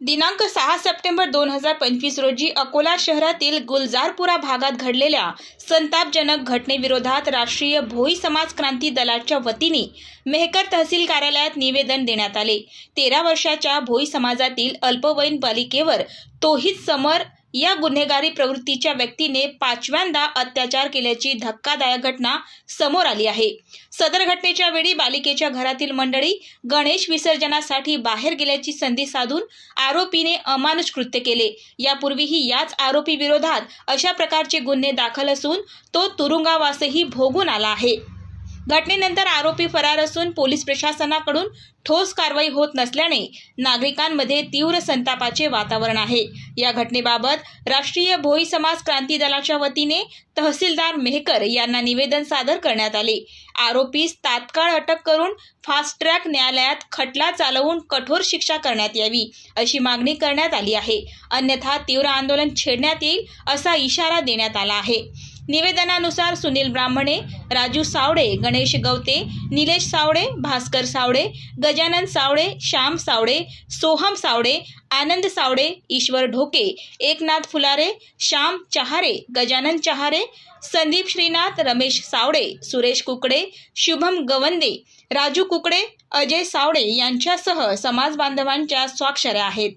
दिनांक सहा सप्टेंबर दोन हजार पंचवीस रोजी अकोला शहरातील गुलजारपुरा भागात घडलेल्या संतापजनक घटनेविरोधात राष्ट्रीय भोई समाज क्रांती दलाच्या वतीने मेहकर तहसील कार्यालयात निवेदन देण्यात आले. तेरा वर्षाच्या भोई समाजातील अल्पवयीन बालिकेवर तोहित समर या गुन्हेगारी प्रवृत्तीच्या व्यक्तीने पाचव्यांदा अत्याचार केल्याची धक्कादायक घटना समोर आली आहे. सदर घटनेच्या वेळी बालिकेच्या घरातील मंडळी गणेश विसर्जनासाठी बाहेर गेल्याची संधी साधून आरोपीने अमानुष कृत्य केले. यापूर्वीही याच आरोपी विरोधात अशा प्रकारचे गुन्हे दाखल असून तो तुरुंगावासही भोगून आला आहे. घटनेनंतर आरोपी फरार असून पोलीस प्रशासनाकडून ठोस कारवाई होत नसल्याने नागरिकांमध्ये तीव्र संतापाचे वातावरण आहे. या घटनेबाबत राष्ट्रीय भोई समाज क्रांती दलाच्या वतीने तहसीलदार मेहकर यांना निवेदन सादर करण्यात आले. आरोपीस तात्काळ अटक करून फास्ट ट्रॅक न्यायालयात खटला चालवून कठोर शिक्षा करण्यात यावी अशी मागणी करण्यात आली आहे. अन्यथा तीव्र आंदोलन छेडण्यात येईल असा इशारा देण्यात आला आहे. निवेदनानुसार सुनील ब्राह्मणे राजू सावडे गणेश गवते निलेश सावडे भास्कर सावडे गजानन सावडे श्याम सावडे सोहम सावडे आनंद सावडे ईश्वर ढोके एकनाथ फुलारे श्याम चहारे गजानन चहारे संदीप श्रीनाथ रमेश सावडे सुरेश कुकडे शुभम गवंदे राजू कुकडे अजय सावडे यांच्यासह समाज बांधवांच्या स्वाक्षऱ्या आहेत.